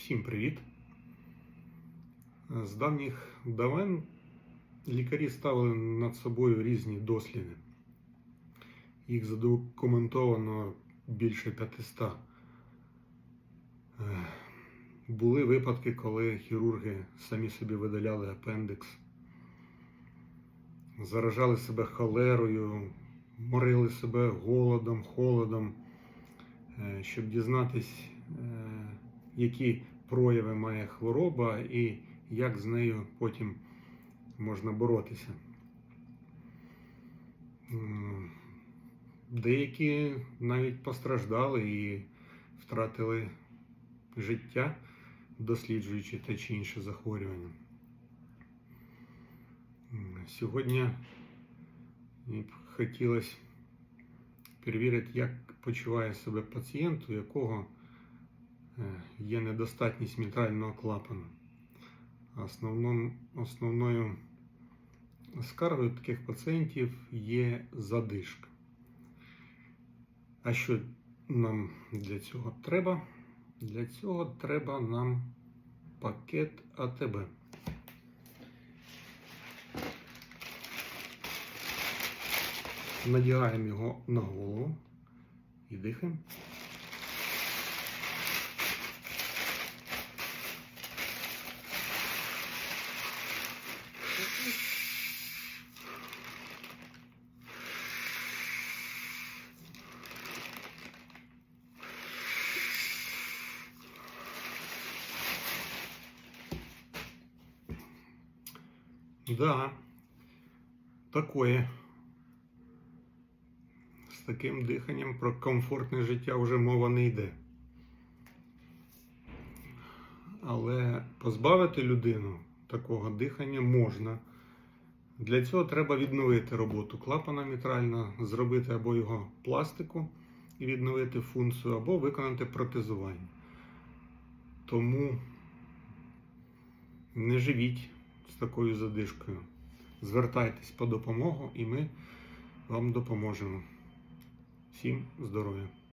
Всім привіт! З давніх давен лікарі ставили над собою різні досліди. Їх задокументовано більше 500. Е, Були випадки, коли хірурги самі собі видаляли апендикс, заражали себе холерою, морили себе голодом, холодом, е, щоб дізнатись, е, які прояви має хвороба і як з нею потім можна боротися. Деякі навіть постраждали і втратили життя, досліджуючи те чи інше захворювання. Сьогодні б хотілося перевірити, як почуває себе пацієнт, у якого є недостатність мітрального клапану. Основном, основною скаргою таких пацієнтів є задишка. А що нам для цього треба? Для цього треба нам пакет АТБ. Надягаємо його на голову і дихаємо. Да, такое. З таким диханням про комфортне життя вже мова не йде. Але позбавити людину такого дихання можна. Для цього треба відновити роботу клапана мітрального, зробити або його пластику і відновити функцію, або виконати протезування. Тому не живіть з такою задишкою. Звертайтесь по допомогу і ми вам допоможемо. Всім здоров'я!